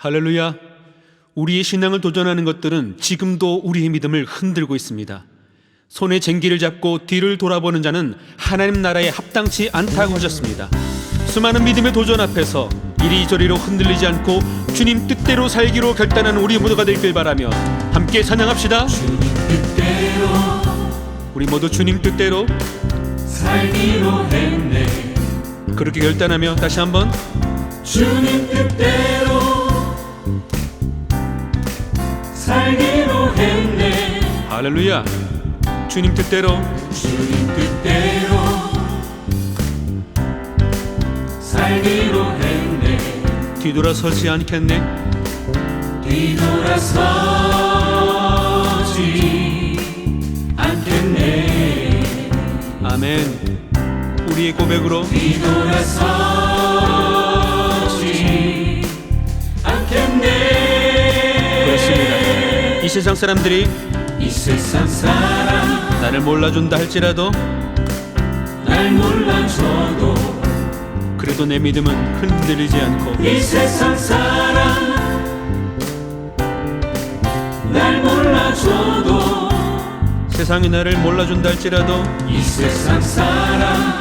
할렐루야. 우리의 신앙을 도전하는 것들은 지금도 우리의 믿음을 흔들고 있습니다. 손에 쟁기를 잡고 뒤를 돌아보는 자는 하나님 나라에 합당치 않다고 하셨습니다. 수많은 믿음의 도전 앞에서 이리저리로 흔들리지 않고 주님 뜻대로 살기로 결단하는 우리 모두가 되길 바라며 함께 찬양합시다. 우리 모두 주님 뜻대로 살기로 했네 그렇게 결단하며 다시 한번 주님 뜻대로 살기로 했네 할렐루야. 주님 뜻대로 주님 뜻대로 살기로 했네 뒤돌아서지 않겠네. 뒤돌아서지 않겠네 아멘. 우리의 고백으로 뒤돌아서 이 세상 사람들이 이 세상 사람 나를 몰라준다 할지라도 날 몰라줘도 그래도 내 믿음은 흔들리지 않고 이 세상 사람 날 몰라줘도 세상이 나를 몰라준다 할지라도 이 세상 사람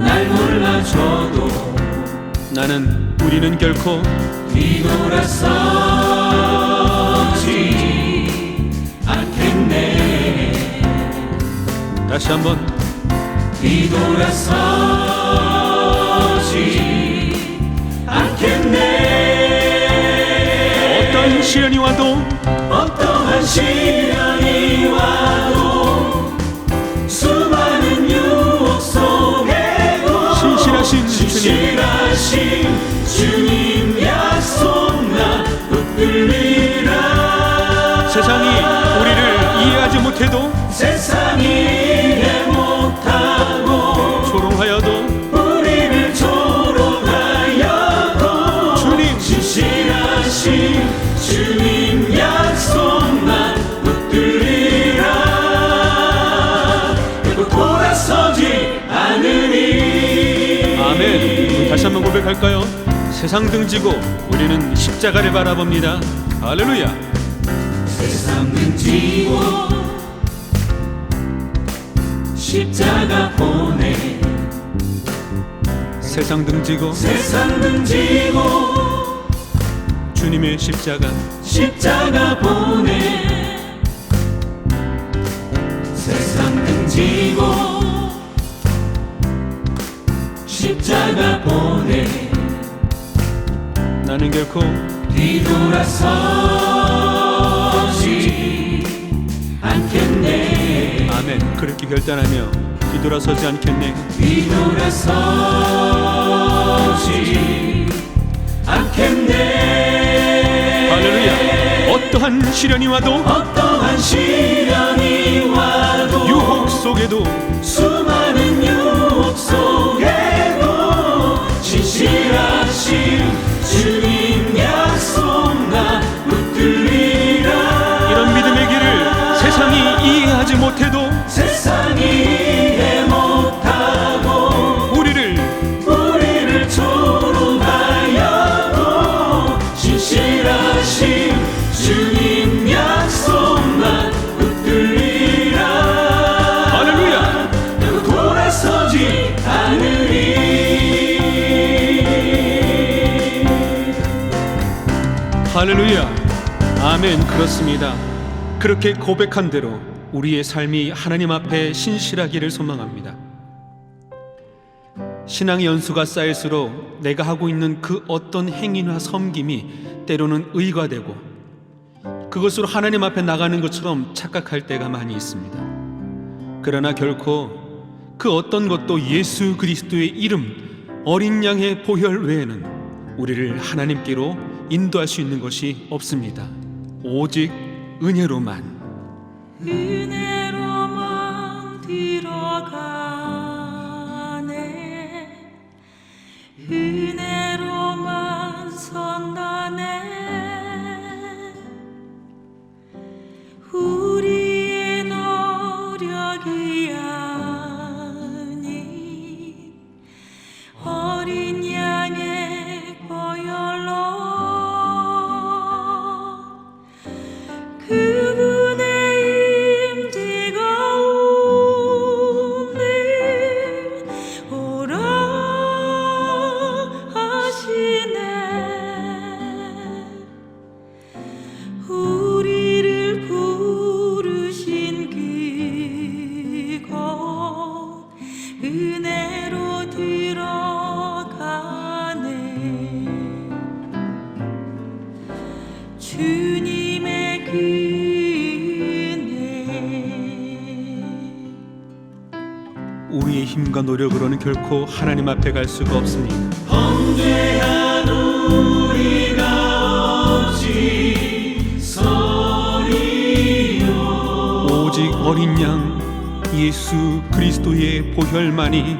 날 몰라줘도 나는 우리는 결코 다시 한번. 뒤돌아서지 않겠네. 어떤 시련이 와도 어떠한 시련이 와도 세상이 우리를 이해하지 못해도 세상이 이해 못하고 조롱하여도 우리를 조롱하여도 주님 신실하신 주님 약속 나 붙들리라 그리고 돌아서지 않으리 아멘. 다시 한번 고백할까요? 세상 등지고 우리는 십자가를 바라봅니다. 할렐루야. 세상 등지고 십자가 보내 세상 등지고 세상 등지고 주님의 십자가 십자가 보내 세상 등지고 나는 결코 뒤돌아서지 않겠네 아멘. 그렇게 결단하며 뒤돌아서지 않겠네. 뒤돌아서지 않겠네 할렐루야. 어떠한 시련이 와도 어떠한 시련이 와도 유혹 속에도 수많은 할렐루야. 아멘. 그렇습니다. 그렇게 고백한 대로 우리의 삶이 하나님 앞에 신실하기를 소망합니다. 신앙의 연수가 쌓일수록 내가 하고 있는 그 어떤 행위나 섬김이 때로는 의가 되고 그것으로 하나님 앞에 나가는 것처럼 착각할 때가 많이 있습니다. 그러나 결코 그 어떤 것도 예수 그리스도의 이름 어린 양의 보혈 외에는 우리를 하나님께로 인도할 수 있는 것이 없습니다. 오직 은혜로만 은혜 결코 하나님 앞에 갈 수가 없습니다. 범죄한 우리가 어찌서리요 오직 어린 양 예수 그리스도의 보혈만이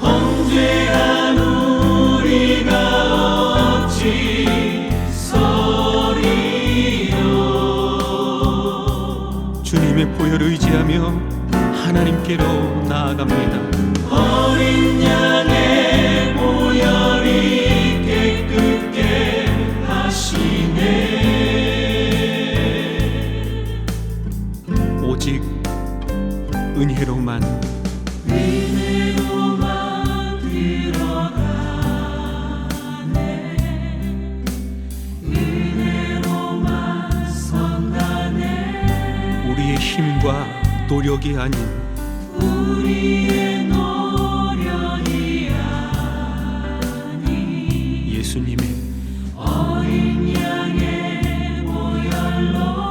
범죄한 우리가 주님의 보혈 의지하며 하나님께로 나아갑니다. 어린 양의 노력이 아닌 우리의 노력이 아닌 예수님의 어린 양의 보혈로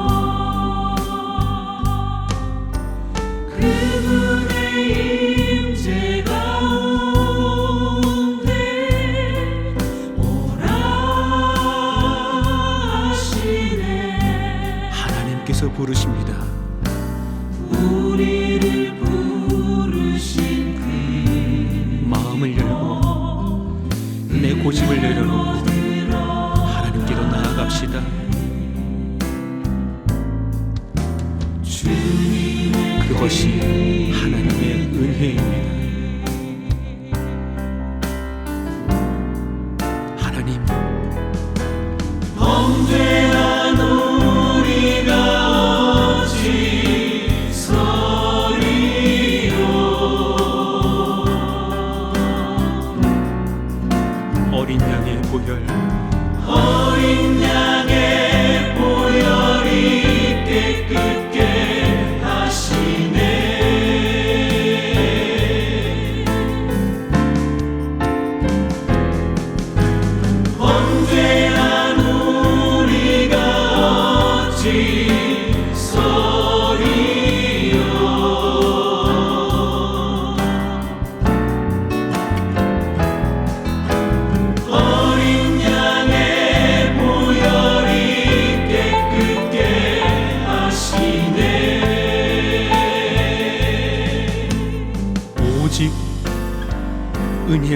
고집을 내려놓고 하나님께로 나아갑시다. 그것이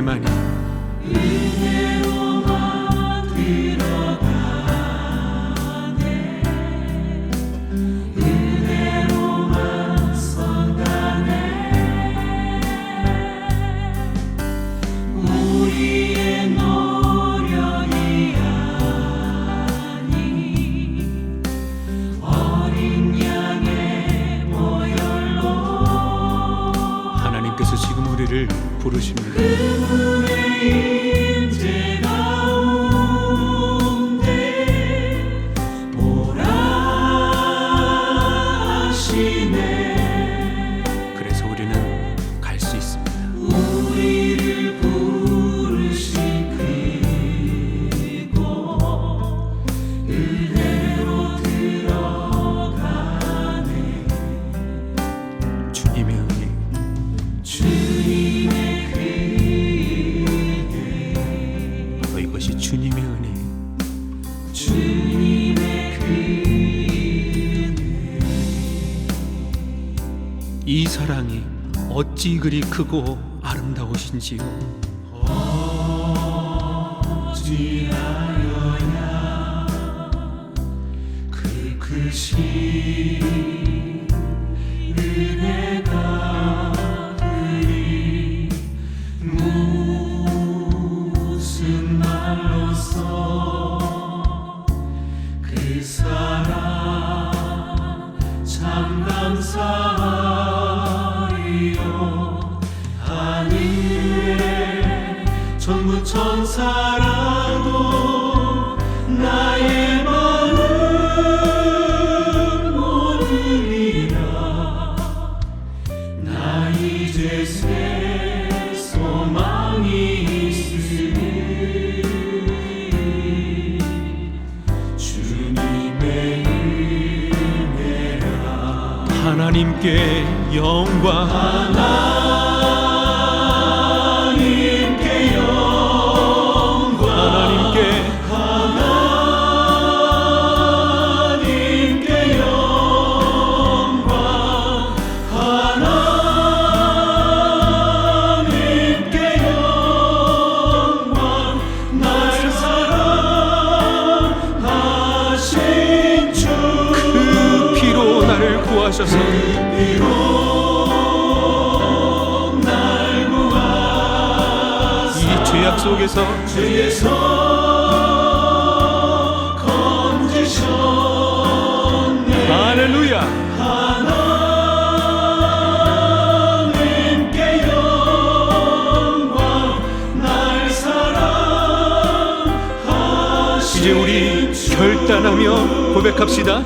은 하나님께서 지금 우리를 부르십니다. 것이 주님의 은혜. 주님의 그이 사랑이 어찌 그리 크고 아름다우신지요. 어찌하여야 그 크신 은혜 감사하리요. 하늘에 전부 천사라도 영광. 하나 죄악 속에서 죄에서 건지셨네. 할렐루야. 하나님께 영광 날 사랑하신 이제 우리 결단하며 고백합시다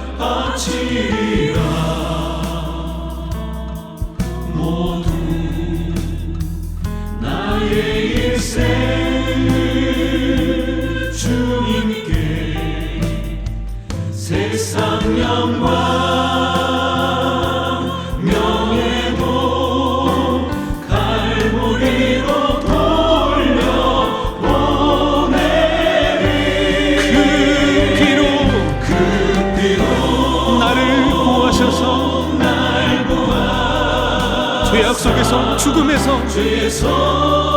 죄악 속에서 죽음에서 죄에서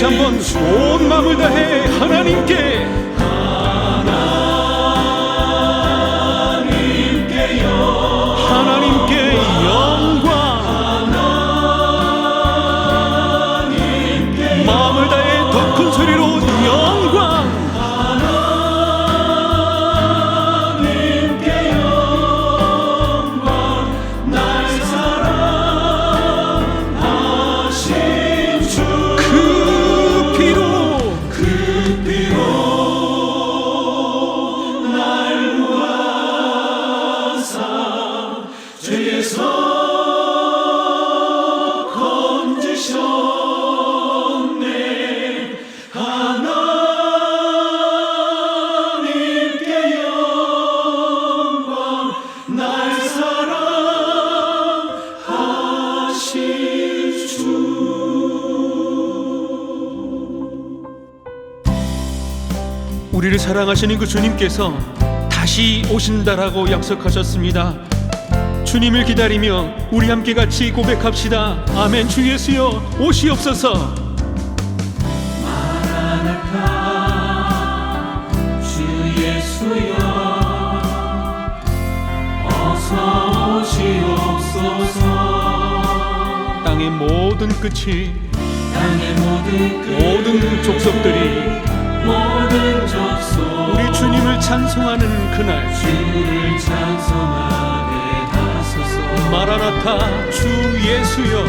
다시 한번 온 마음을 다해 하나님께 우리를 사랑하시는 그 주님께서 다시 오신다라고 약속하셨습니다. 주님을 기다리며 우리 함께 같이 고백합시다. 아멘. 주 예수여 오시옵소서. 땅의 모든 끝이 땅의 모든 끝 모든 족속들이 우리 주님을 찬송하는 그날 주를 찬송하게 하소서. 마라나타 주 예수여.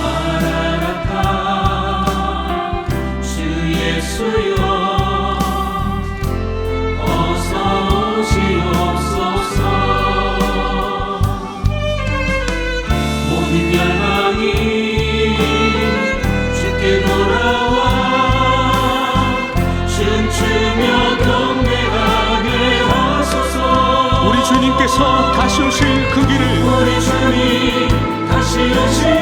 마라나타 주 예수여 주님께서 다시 오실 그 길을 우리 주님 다시 오실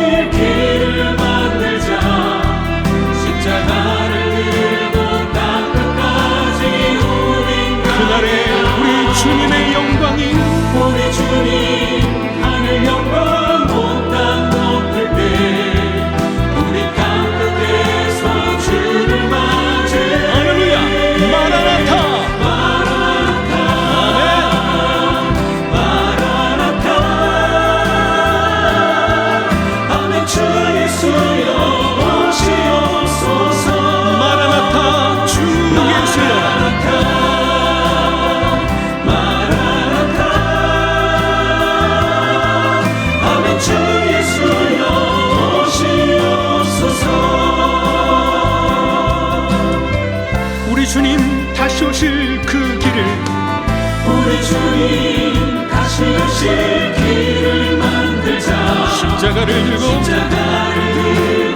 주님 다시 오실 길을 만들자. 십자가를 들고 십자가를 들고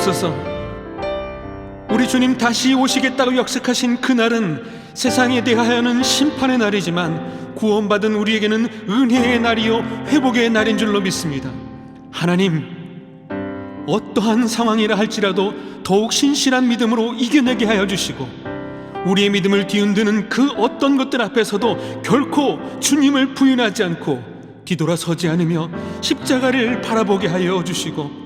오시옵소서 우리 주님 다시 오시겠다고 약속하신 그날은 세상에 대하여는 심판의 날이지만 구원받은 우리에게는 은혜의 날이요 회복의 날인 줄로 믿습니다. 하나님 어떠한 상황이라 할지라도 더욱 신실한 믿음으로 이겨내게 하여 주시고 우리의 믿음을 뒤흔드는 그 어떤 것들 앞에서도 결코 주님을 부인하지 않고 뒤돌아서지 않으며 십자가를 바라보게 하여 주시고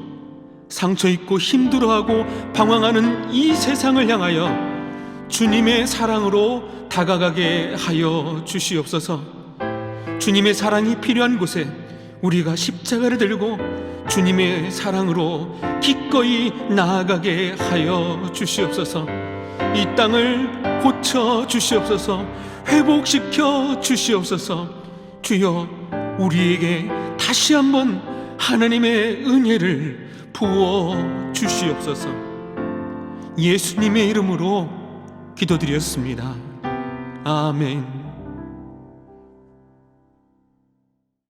상처 입고 힘들어하고 방황하는 이 세상을 향하여 주님의 사랑으로 다가가게 하여 주시옵소서. 주님의 사랑이 필요한 곳에 우리가 십자가를 들고 주님의 사랑으로 기꺼이 나아가게 하여 주시옵소서. 이 땅을 고쳐 주시옵소서. 회복시켜 주시옵소서. 주여 우리에게 다시 한번 하나님의 은혜를 부어 주시옵소서. 예수님의 이름으로 기도드렸습니다. 아멘.